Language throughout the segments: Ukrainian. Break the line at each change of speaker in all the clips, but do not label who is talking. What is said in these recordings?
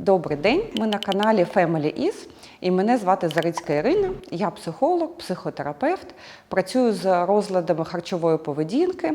Добрий день, ми на каналі Family Is і мене звати Зарицька Ірина. Я психолог, психотерапевт, працюю з розладами харчової поведінки,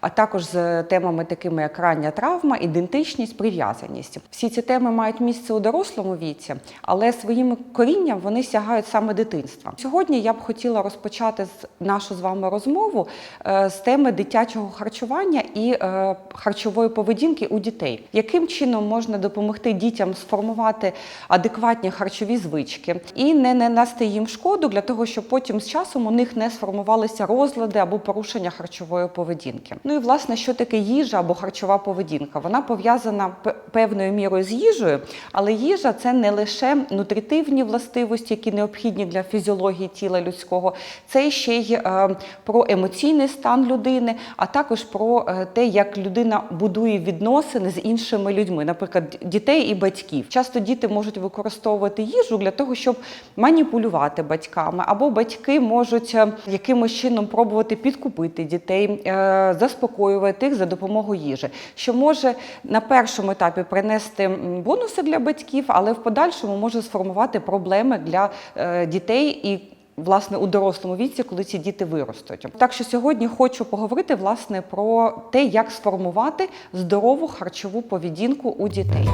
а також з темами такими як рання травма, ідентичність, прив'язаність. Всі ці теми мають місце у дорослому віці, але своїм корінням вони сягають саме дитинства. Сьогодні я б хотіла розпочати нашу з вами розмову е, з теми дитячого харчування і е, харчової поведінки у дітей. Яким чином можна допомогти дітям сформувати адекватні харчові звички і не нанести їм шкоду для того, щоб потім з часом у них не сформувалися розлади або порушення харчової поведінки. Ну і власне, що таке їжа або харчова поведінка? Вона пов'язана певною мірою з їжею, але їжа це не лише нутритивні властивості, які необхідні для фізіології тіла людського, це ще й е, про емоційний стан людини, а також про е, те, як людина будує відносини з іншими людьми, наприклад, дітей і батьків. Часто діти можуть використовувати їжу для того, щоб маніпулювати батьками, або батьки можуть е, якимось чином пробувати підкупити дітей, е, заспокоювати їх за допомогою їжі, що може на першому етапі принести бонуси для батьків, але в подальшому може сформувати проблеми для е, дітей і. Власне, у дорослому віці, коли ці діти виростуть, так що сьогодні хочу поговорити власне про те, як сформувати здорову харчову поведінку у дітей.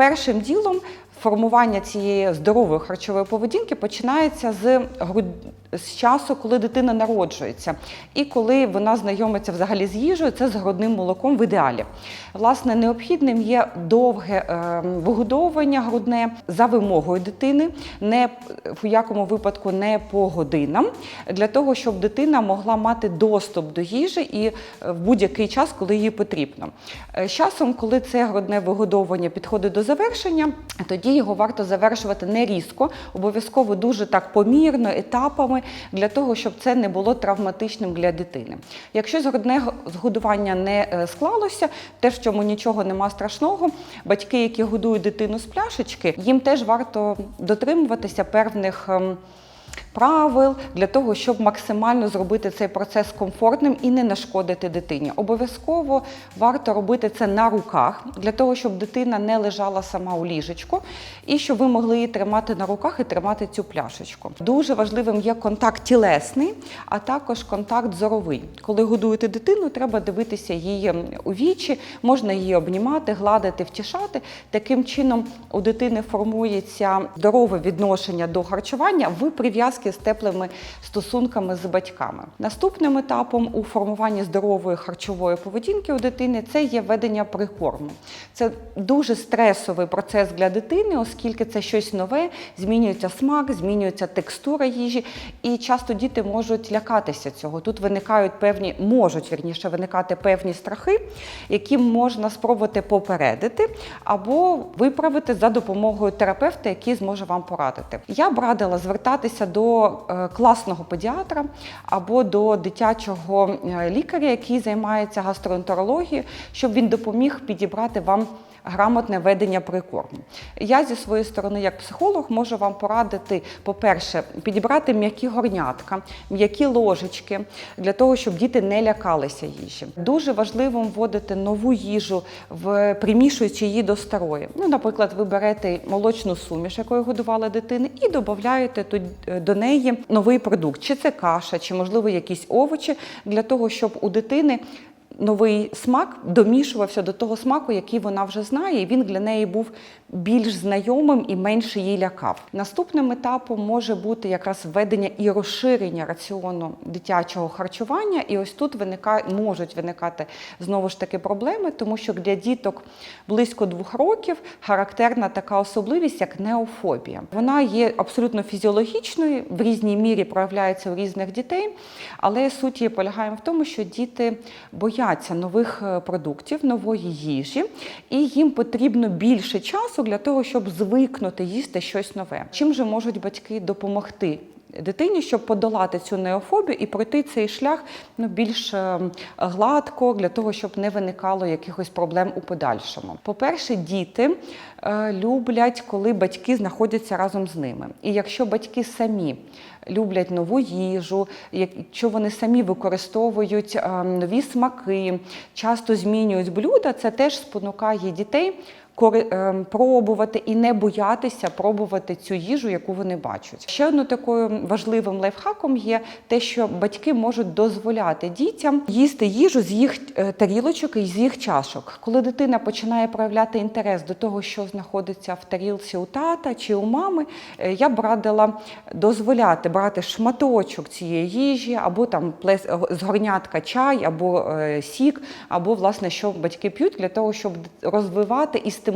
Першим ділом формування цієї здорової харчової поведінки починається з груд- з часу, коли дитина народжується, і коли вона знайомиться взагалі з їжею, це з грудним молоком в ідеалі. Власне, необхідним є довге е, вигодовування грудне за вимогою дитини, не в якому випадку не по годинам, для того, щоб дитина могла мати доступ до їжі і е, в будь-який час, коли їй потрібно. Е, З часом, коли це грудне вигодовування підходить до завершення, тоді його варто завершувати не різко, обов'язково дуже так помірно, етапами, для того, щоб це не було травматичним для дитини. Якщо грудне згодування не е, склалося, теж в чому нічого нема страшного, батьки, які годують дитину з пляшечки, їм теж варто дотримуватися певних. Правил для того, щоб максимально зробити цей процес комфортним і не нашкодити дитині. Обов'язково варто робити це на руках для того, щоб дитина не лежала сама у ліжечку, і щоб ви могли її тримати на руках і тримати цю пляшечку. Дуже важливим є контакт тілесний, а також контакт зоровий. Коли годуєте дитину, треба дивитися її у вічі, можна її обнімати, гладити, втішати. Таким чином у дитини формується здорове відношення до харчування в прив'язки з теплими стосунками з батьками. Наступним етапом у формуванні здорової харчової поведінки у дитини це є ведення прикорму. Це дуже стресовий процес для дитини, оскільки це щось нове, змінюється смак, змінюється текстура їжі, і часто діти можуть лякатися цього. Тут виникають певні, можуть вірніше виникати певні страхи, які можна спробувати попередити або виправити за допомогою терапевта, який зможе вам порадити. Я б радила звертатися до е, класного педіатра або до дитячого е, лікаря, який займається гастроентерологією, щоб він допоміг підібрати вам. Грамотне ведення прикорму. Я зі своєї сторони, як психолог, можу вам порадити, по-перше, підібрати м'які горнятка, м'які ложечки для того, щоб діти не лякалися їжі. Дуже важливо вводити нову їжу, примішуючи її до старої. Ну, наприклад, ви берете молочну суміш, якою годували дитини, і додаєте тут- до неї новий продукт, чи це каша, чи можливо якісь овочі, для того, щоб у дитини новий смак домішувався до того смаку, який вона вже знає, і він для неї був більш знайомим і менше її лякав. Наступним етапом може бути якраз введення і розширення раціону дитячого харчування. І ось тут виникає, можуть виникати знову ж таки проблеми, тому що для діток близько двох років характерна така особливість, як неофобія. Вона є абсолютно фізіологічною, в різній мірі проявляється у різних дітей, але суть її полягає в тому, що діти бояться нових е, продуктів, нової їжі, і їм потрібно більше часу для того, щоб звикнути їсти щось нове. Чим же можуть батьки допомогти дитині, щоб подолати цю неофобію і пройти цей шлях ну, більш е, гладко для того, щоб не виникало якихось проблем у подальшому. По-перше, діти е, люблять, коли батьки знаходяться разом з ними. І якщо батьки самі люблять нову їжу, якщо вони самі використовують е, нові смаки, часто змінюють блюда, це теж спонукає дітей пробувати і не боятися пробувати цю їжу, яку вони бачать. Ще одним такою важливим лайфхаком є те, що батьки можуть дозволяти дітям їсти їжу з їх е, тарілочок і з їх чашок. Коли дитина починає проявляти інтерес до того, що знаходиться в тарілці у тата чи у мами, е, я б радила дозволяти брати шматочок цієї їжі, або там плес- з горнятка чай, або е, сік, або власне що батьки п'ють для того, щоб розвивати і стимулювати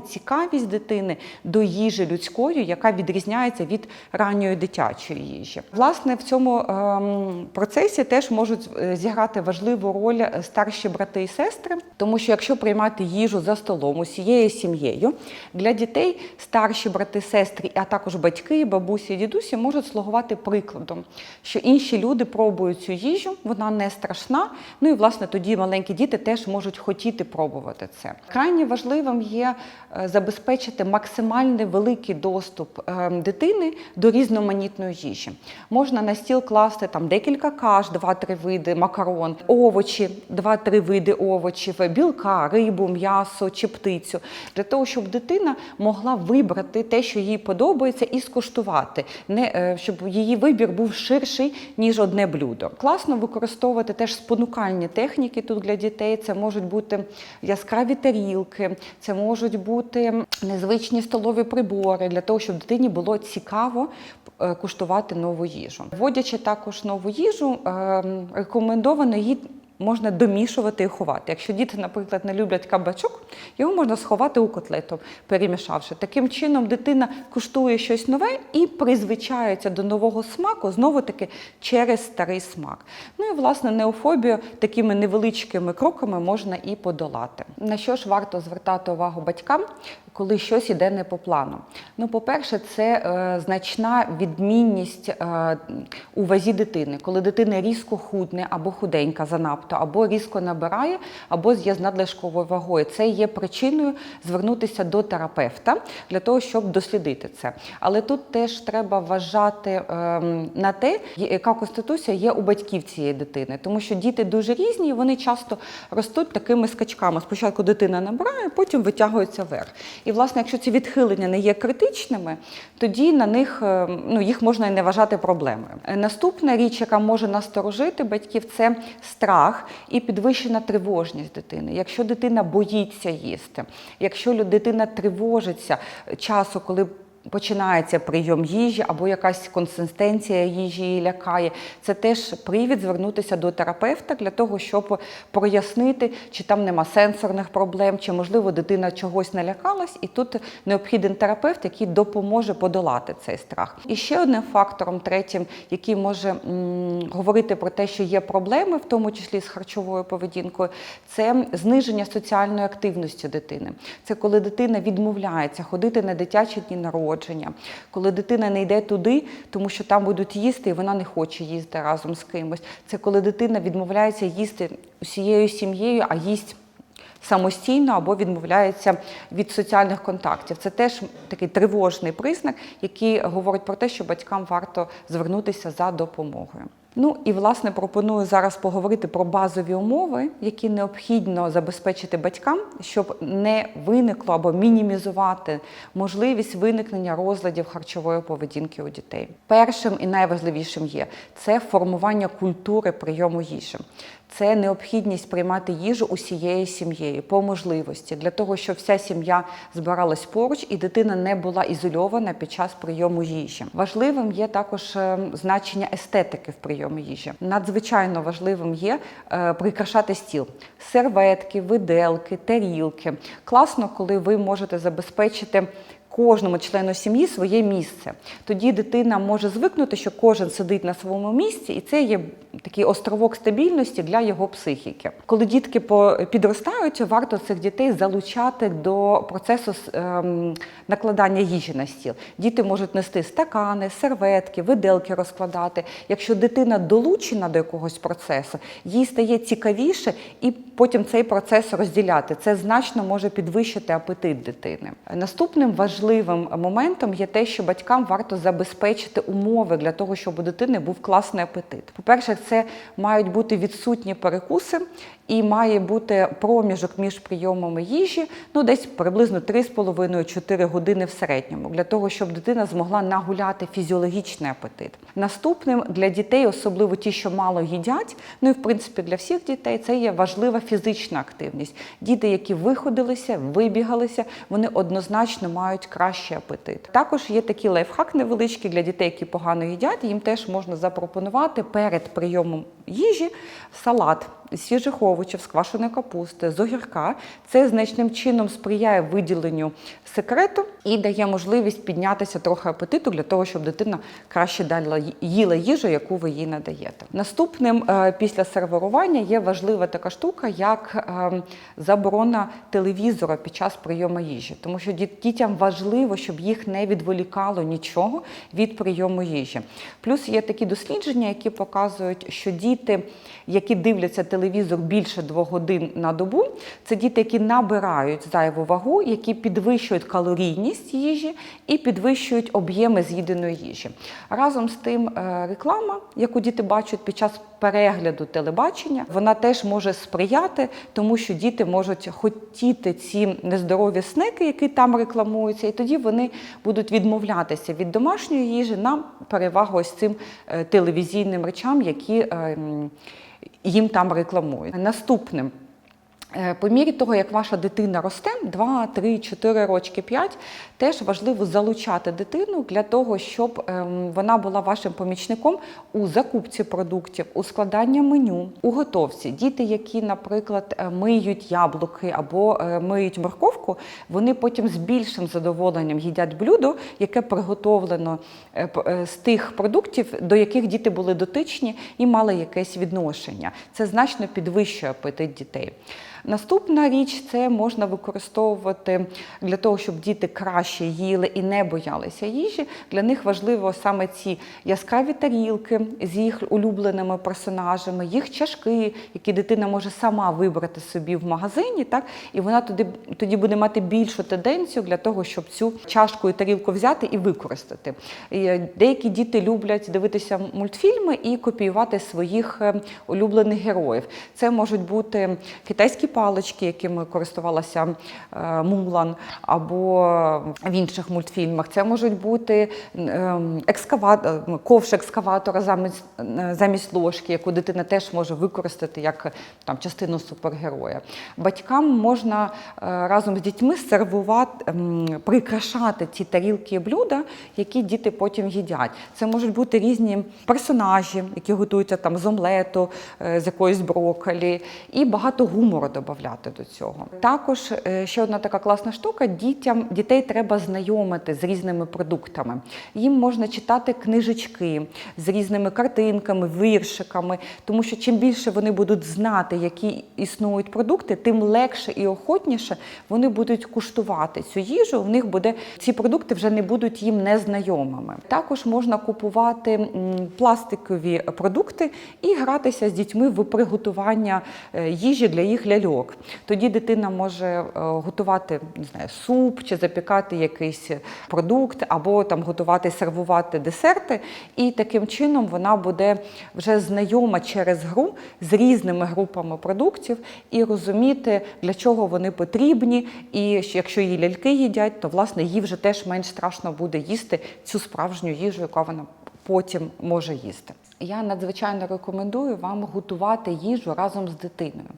цікавість дитини до їжі людської, яка відрізняється від ранньої дитячої їжі. Власне, в цьому ем, процесі теж можуть е, зіграти важливу роль е, старші брати і сестри, тому що якщо приймати їжу за столом усією сім'єю, для дітей старші брати, сестри, а також батьки, бабусі, дідусі можуть слугувати прикладом, що інші люди пробують цю їжу, вона не страшна. Ну і власне тоді маленькі діти теж можуть хотіти пробувати це. Крайне важливим є е, забезпечити максимальний великий доступ е, дитини до різноманітної їжі. Можна на стіл класти там декілька каш, два-три види макарон, овочі, два-три види овочів, білка, рибу, м'ясо чи птицю, для того, щоб дитина могла вибрати те, що їй подобається, і скуштувати, не е, щоб її вибір був ширший ніж одне блюдо. Класно використовувати теж спонукальні техніки тут для дітей. Це можуть бути яскраві тарілки, це можуть бути незвичні столові прибори для того, щоб дитині було цікаво е, куштувати нову їжу. Вводячи також нову їжу, е, рекомендовано її. Можна домішувати і ховати. Якщо діти, наприклад, не люблять кабачок, його можна сховати у котлету, перемішавши. Таким чином, дитина куштує щось нове і призвичається до нового смаку, знову таки через старий смак. Ну і власне неофобію такими невеличкими кроками можна і подолати. На що ж варто звертати увагу батькам, коли щось іде не по плану? Ну, по-перше, це е, значна відмінність е, у вазі дитини, коли дитина різко худне або худенька занадто, або різко набирає, або є з надлишковою вагою. Це є причиною звернутися до терапевта для того, щоб дослідити це. Але тут теж треба вважати е, на те, яка конституція є у батьків цієї дитини, тому що діти дуже різні, вони часто ростуть такими скачками. Спочатку дитина набирає, потім витягується вверх. І, власне, якщо ці відхилення не є критичними, тоді на них е, ну, їх можна і не вважати проблемою. Е, Наступна річ, яка може насторожити батьків, це страх і підвищена тривожність дитини. Якщо дитина боїться їсти, якщо дитина тривожиться часу, коли починається прийом їжі або якась консистенція їжі лякає. Це теж привід звернутися до терапевта для того, щоб прояснити, чи там нема сенсорних проблем, чи можливо дитина чогось налякалась, і тут необхіден терапевт, який допоможе подолати цей страх. І ще одним фактором, третім, який може м, говорити про те, що є проблеми, в тому числі з харчовою поведінкою, це зниження соціальної активності дитини. Це коли дитина відмовляється ходити на дитячі дні народження, коли дитина не йде туди, тому що там будуть їсти, і вона не хоче їсти разом з кимось. Це коли дитина відмовляється їсти усією сім'єю, а їсть. Самостійно або відмовляється від соціальних контактів. Це теж такий тривожний признак, який говорить про те, що батькам варто звернутися за допомогою. Ну і власне пропоную зараз поговорити про базові умови, які необхідно забезпечити батькам, щоб не виникло або мінімізувати можливість виникнення розладів харчової поведінки у дітей. Першим і найважливішим є це формування культури прийому їжі. Це необхідність приймати їжу усією сім'єю по можливості для того, щоб вся сім'я збиралась поруч і дитина не була ізольована під час прийому їжі. Важливим є також е, значення естетики в прийомі їжі. Надзвичайно важливим є е, прикрашати стіл, серветки, виделки, тарілки. Класно, коли ви можете забезпечити. Кожному члену сім'ї своє місце. Тоді дитина може звикнути, що кожен сидить на своєму місці, і це є такий островок стабільності для його психіки. Коли дітки підростають, варто цих дітей залучати до процесу ем, накладання їжі на стіл. Діти можуть нести стакани, серветки, виделки розкладати. Якщо дитина долучена до якогось процесу, їй стає цікавіше і потім цей процес розділяти. Це значно може підвищити апетит дитини. Наступним важливим моментом є те, що батькам варто забезпечити умови для того, щоб у дитини був класний апетит. По-перше, це мають бути відсутні перекуси і має бути проміжок між прийомами їжі, ну десь приблизно 3,5-4 години в середньому, для того, щоб дитина змогла нагуляти фізіологічний апетит. Наступним для дітей, особливо ті, що мало їдять, ну і в принципі для всіх дітей, це є важлива фізична активність. Діти, які виходилися, вибігалися, вони однозначно мають кращий апетит. Також є такий лайфхак невеличкий для дітей, які погано їдять. Їм теж можна запропонувати перед прийомом їжі салат свіжих овочів, з квашеної капусти, з огірка. Це значним чином сприяє виділенню секрету і дає можливість піднятися трохи апетиту для того, щоб дитина краще далі їла їжу, яку ви їй надаєте. Наступним е, після сервірування є важлива така штука, як е, заборона телевізора під час прийому їжі, тому що дітям важливо, щоб їх не відволікало нічого від прийому їжі. Плюс є такі дослідження, які показують, що діти, які дивляться телевізор більше двох годин на добу, це діти, які набирають зайву вагу, які підвищують калорійність їжі і підвищують об'єми з'їденої їжі. Разом з тим, е, реклама, яку діти бачать під час перегляду телебачення, вона теж може сприяти, тому що діти можуть хотіти ці нездорові снеки, які там рекламуються, і тоді вони будуть відмовлятися від домашньої їжі на перевагу ось цим е, телевізійним речам, які е, їм там рекламують. Наступним. Е, По мірі того, як ваша дитина росте, 2, 3, 4 рочки, 5, теж важливо залучати дитину для того, щоб ем, вона була вашим помічником у закупці продуктів, у складанні меню, у готовці. Діти, які, наприклад, е, миють яблуки або е, миють морковку, вони потім з більшим задоволенням їдять блюдо, яке приготовлено з тих продуктів, до яких діти були дотичні і мали якесь відношення. Це значно підвищує апетит дітей. Наступна річ це можна використовувати для того, щоб діти краще їли і не боялися їжі. Для них важливо саме ці яскраві тарілки з їх улюбленими персонажами, їх чашки, які дитина може сама вибрати собі в магазині, так і вона тоді, тоді буде мати більшу тенденцію для того, щоб цю чашку і тарілку взяти і використати. Е, деякі діти люблять дивитися мультфільми і копіювати своїх е, улюблених героїв. Це можуть бути китайські палички, якими користувалася е, Мулан, або в інших мультфільмах. Це можуть бути ем, екскаватор, ковш екскаватора замість, е, замість ложки, яку дитина теж може використати як там, частину супергероя. Батькам можна е, разом з дітьми сервувати, прикрашати ті тарілки і блюда, які діти потім їдять. Це можуть бути різні персонажі, які готуються там з омлету, з якоїсь брокколі, і багато гумору додати до цього. Також е, ще одна така класна штука: дітям дітей треба знайомити з різними продуктами. Їм можна читати книжечки з різними картинками, віршиками, тому що чим більше вони будуть знати, які існують продукти, тим легше і охотніше вони будуть куштувати цю їжу. В них буде ці продукти вже не будуть їм незнайомими. Також можна купувати пластикові продукти і гратися з дітьми в приготування е, їжі для їх ляльок. Тоді дитина може е, готувати не знаю, суп чи запікати якийсь продукт, або там готувати, сервувати десерти. І таким чином вона буде вже знайома через гру з різними групами продуктів і розуміти, для чого вони потрібні. І якщо її ляльки їдять, то власне їй вже теж менш страшно буде їсти цю справжню їжу, яку вона потім може їсти. Я надзвичайно рекомендую вам готувати їжу разом з дитиною.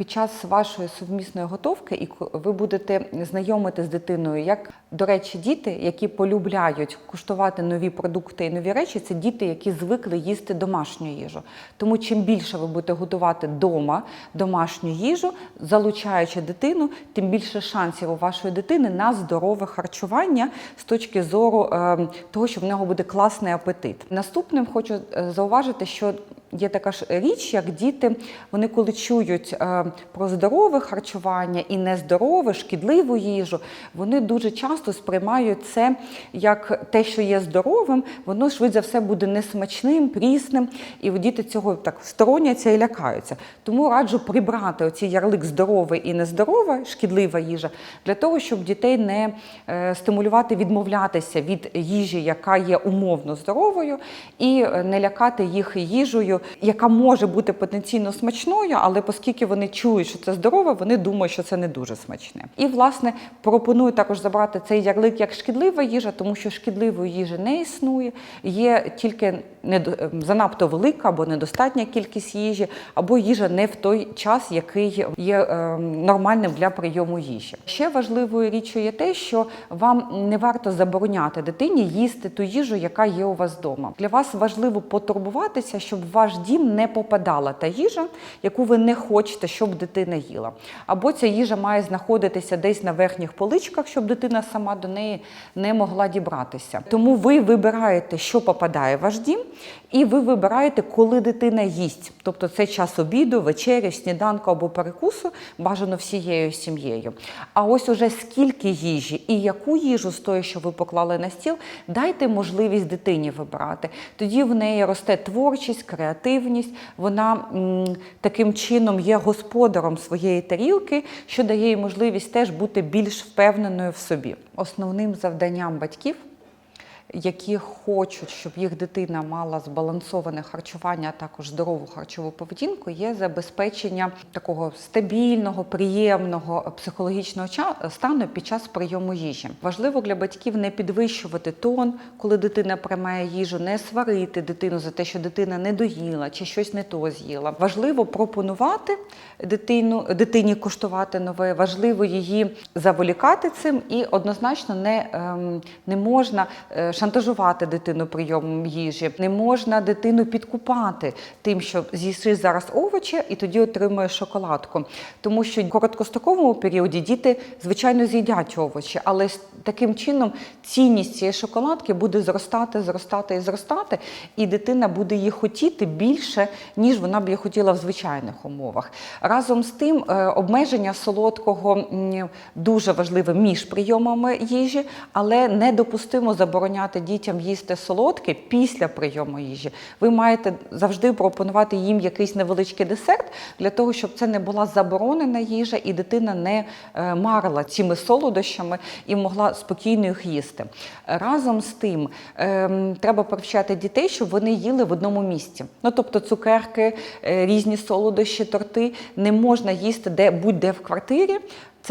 Під час вашої сумісної готовки і ви будете знайомити з дитиною, як до речі, діти, які полюбляють куштувати нові продукти і нові речі, це діти, які звикли їсти домашню їжу. Тому чим більше ви будете готувати вдома домашню їжу, залучаючи дитину, тим більше шансів у вашої дитини на здорове харчування з точки зору е, того, що в нього буде класний апетит. Наступним хочу е, зауважити, що Є така ж річ, як діти, вони коли чують е, про здорове харчування і нездорове, шкідливу їжу, вони дуже часто сприймають це як те, що є здоровим, воно швидше за все буде несмачним, прісним, і діти цього так стороняться і лякаються. Тому раджу прибрати оці ярлик здорове і нездорове, шкідлива їжа, для того, щоб дітей не е, стимулювати відмовлятися від їжі, яка є умовно здоровою, і е, не лякати їх їжею, яка може бути потенційно смачною, але оскільки вони чують, що це здорове, вони думають, що це не дуже смачне. І власне пропоную також забрати цей ярлик як шкідлива їжа, тому що шкідливої їжі не існує. Є тільки ем, занадто велика або недостатня кількість їжі, або їжа не в той час, який є ем, нормальним для прийому їжі. Ще важливою річчю є те, що вам не варто забороняти дитині їсти ту їжу, яка є у вас вдома. Для вас важливо потурбуватися, щоб в ваш дім не попадала та їжа, яку ви не хочете, щоб дитина їла. Або ця їжа має знаходитися десь на верхніх поличках, щоб дитина сама до неї не могла дібратися. Тому ви вибираєте, що попадає в ваш дім, і ви вибираєте, коли дитина їсть. Тобто це час обіду, вечері, сніданку або перекусу, бажано всією сім'єю. А ось уже скільки їжі і яку їжу з тої, що ви поклали на стіл, дайте можливість дитині вибирати. Тоді в неї росте творчість, креативність. Вона м, таким чином є господаром своєї тарілки, що дає їй можливість теж бути більш впевненою в собі. Основним завданням батьків які хочуть, щоб їх дитина мала збалансоване харчування, а також здорову харчову поведінку, є забезпечення такого стабільного, приємного психологічного стану під час прийому їжі. Важливо для батьків не підвищувати тон, коли дитина приймає їжу, не сварити дитину за те, що дитина не доїла чи щось не то з'їла. Важливо пропонувати дитину, дитині куштувати нове, важливо її заволікати цим і однозначно не, ем, не можна е, шантажувати дитину прийомом їжі, не можна дитину підкупати тим, що з'їси зараз овочі і тоді отримуєш шоколадку. Тому що в короткостроковому періоді діти, звичайно, з'їдять овочі, але таким чином цінність цієї шоколадки буде зростати, зростати і зростати, і дитина буде її хотіти більше, ніж вона б її хотіла в звичайних умовах. Разом з тим, е, обмеження солодкого дуже важливе між прийомами їжі, але недопустимо забороняти дітям їсти солодке після прийому їжі. Ви маєте завжди пропонувати їм якийсь невеличкий десерт для того, щоб це не була заборонена їжа, і дитина не е, марила цими солодощами і могла спокійно їх їсти. Разом з тим ем, треба привчати дітей, щоб вони їли в одному місці. Ну тобто цукерки, е, різні солодощі, торти не можна їсти де будь-де в квартирі.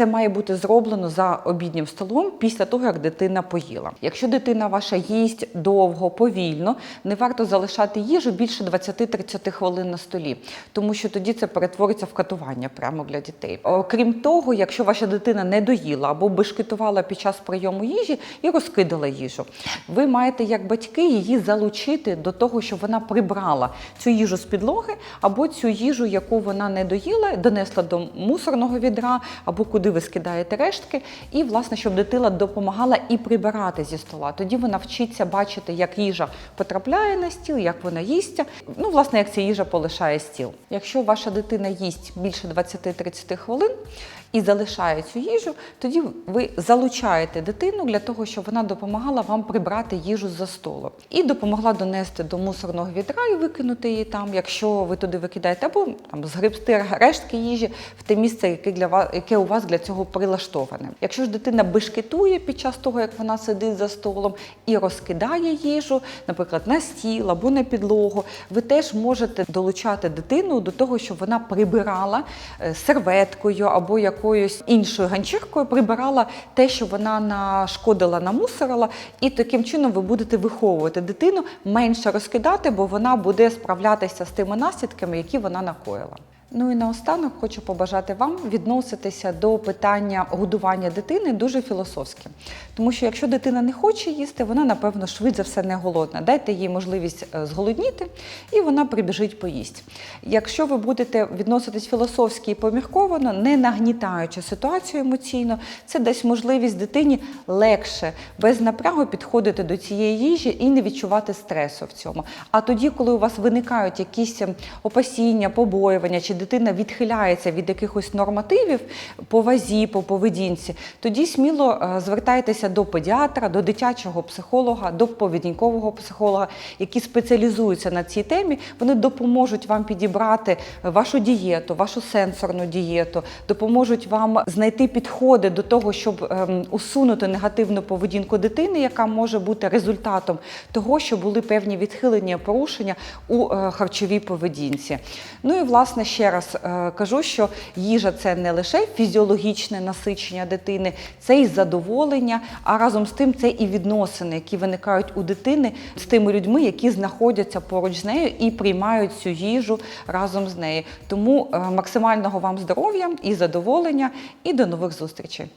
Це має бути зроблено за обіднім столом після того, як дитина поїла. Якщо дитина ваша їсть довго, повільно, не варто залишати їжу більше 20-30 хвилин на столі, тому що тоді це перетвориться в катування прямо для дітей. Окрім того, якщо ваша дитина не доїла або бешкетувала під час прийому їжі і розкидала їжу, ви маєте як батьки її залучити до того, щоб вона прибрала цю їжу з підлоги або цю їжу, яку вона не доїла, донесла до мусорного відра або куди ви скидаєте рештки, і власне, щоб дитина допомагала і прибирати зі стола. Тоді вона вчиться бачити, як їжа потрапляє на стіл, як вона їсть. Ну, власне, як ця їжа полишає стіл. Якщо ваша дитина їсть більше 20-30 хвилин і залишає цю їжу, тоді ви залучаєте дитину для того, щоб вона допомагала вам прибрати їжу за столу і допомогла донести до мусорного відра і викинути її там, якщо ви туди викидаєте, або там згребсти рештки їжі в те місце, яке для вас, яке у вас для цього прилаштоване. Якщо ж дитина бешкетує під час того, як вона сидить за столом і розкидає їжу, наприклад, на стіл або на підлогу, ви теж можете долучати дитину до того, щоб вона прибирала е, серветкою або якоюсь іншою ганчіркою, прибирала те, що вона нашкодила, намусорила, і таким чином ви будете виховувати дитину менше розкидати, бо вона буде справлятися з тими наслідками, які вона накоїла. Ну і наостанок хочу побажати вам відноситися до питання годування дитини дуже філософськи. Тому що якщо дитина не хоче їсти, вона напевно швидше все не голодна. Дайте їй можливість е, зголодніти, і вона прибіжить поїсть. Якщо ви будете відноситись філософськи і помірковано, не нагнітаючи ситуацію емоційно, це дасть можливість дитині легше, без напрягу підходити до цієї їжі і не відчувати стресу в цьому. А тоді, коли у вас виникають якісь ем, опасіння, побоювання, чи дитина відхиляється від якихось нормативів по вазі, по поведінці, тоді сміло е, звертайтеся до педіатра, до дитячого психолога, до поведінкового психолога, які спеціалізуються на цій темі. Вони допоможуть вам підібрати вашу дієту, вашу сенсорну дієту, допоможуть вам знайти підходи до того, щоб ем, усунути негативну поведінку дитини, яка може бути результатом того, що були певні відхилення, порушення у е, харчовій поведінці. Ну і власне ще раз е, кажу, що їжа це не лише фізіологічне насичення дитини, це і задоволення, а разом з тим це і відносини, які виникають у дитини з тими людьми, які знаходяться поруч з нею і приймають цю їжу разом з нею. Тому е, максимального вам здоров'я і задоволення, і до нових зустрічей.